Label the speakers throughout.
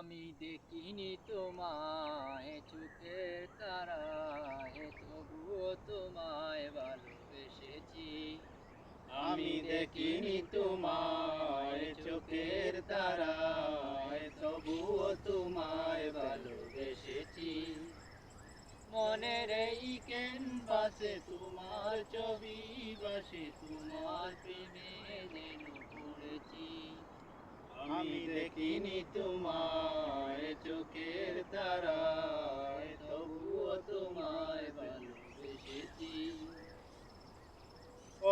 Speaker 1: আমি দেখিনি তোমায় চোখের তারায় তবুও তোমায় ভালোবেসেছি।
Speaker 2: আমি দেখিনি তোমায়, চোখের তারায় তবুও তোমায় ভালোবেসেছি।
Speaker 1: মনের এই ক্যানভাসে তোমার ছবি বাসে, তোমার প্রেমে
Speaker 2: আমি দেখিনি তোমায় চোখের তারায় তবুও তোমায় ভালোবেসেছি।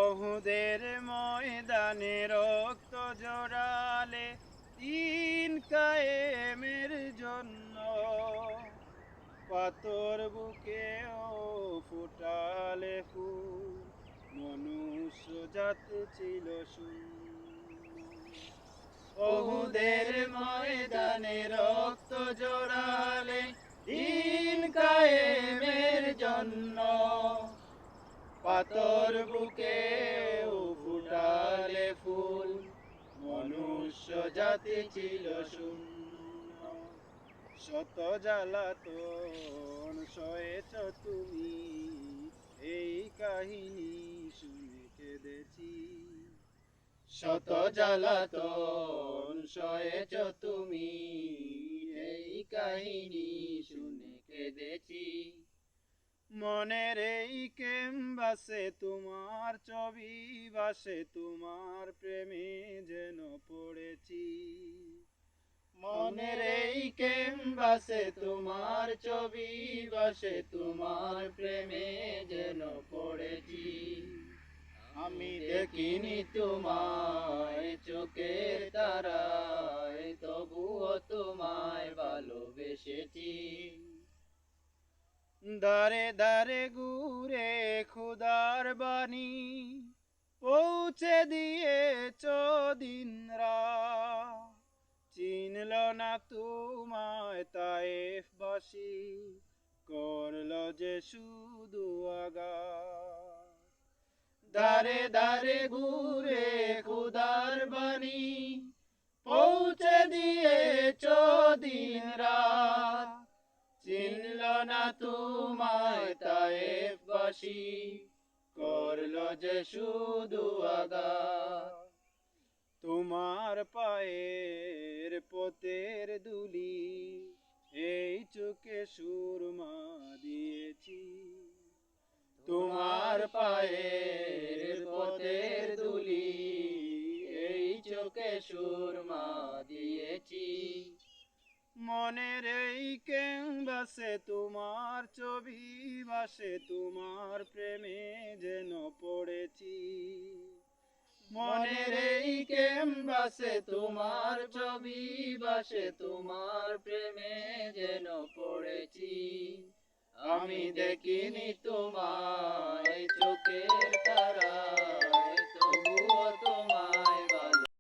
Speaker 2: অহুদের ময়দানে রক্ত জোড়ালে তিন কায়েমের জন্য পাতর বুকেও ফুটালে ফুল, মনুষ্য জাত ছিল শূন্য অহুদের ময়দানে রক্ত জড়ালে দিন কায়েমের জন্য। পাতর বুকে ফুটালে ফুল, মনুষ্য জাতি ছিল শূন্য। শত জ্বালাতন সয়েছ তুমি, এই কাহিনী শুনে কেঁদেছি শত জ্বালাতন সয়েছ তুমি। এই কাহিনী শুনে কেঁদেছি। মনের এই কেমবাসে তোমার ছবি বাসে, তোমার প্রেমে যেন পড়েছি। মনের এই কেমবাসে তোমার ছবি বাসে, তোমার প্রেমে আমি দেখিনি তোমায় চোখের তারায়, তবুও তোমায় ভালোবেসেছি। দারে দারে ঘুরে খুদার বাণী পৌঁছে দিয়েছ দিন চিনল না তোমায় বাসি করল যে শুধু আগা দারে দারে ঘুরে খুদার বাণী পৌঁছে দিয়ে দিন রাত। চিনল না তোমায় তায়েফ বাসি করল যে শুধু আগা তোমার পায়ের পতের দুলি, এই চোখে সুরমা দিয়েছি। তোমার পায়ের সুরমা দিয়েছি। মনের এই বাসে, তোমার ছবি বাসে, তোমার প্রেমে যেন পড়েছি। মনের এই বাসে, তোমার ছবি বাসে, তোমার প্রেমে যেন পড়েছি। আমি দেখিনি তোমায়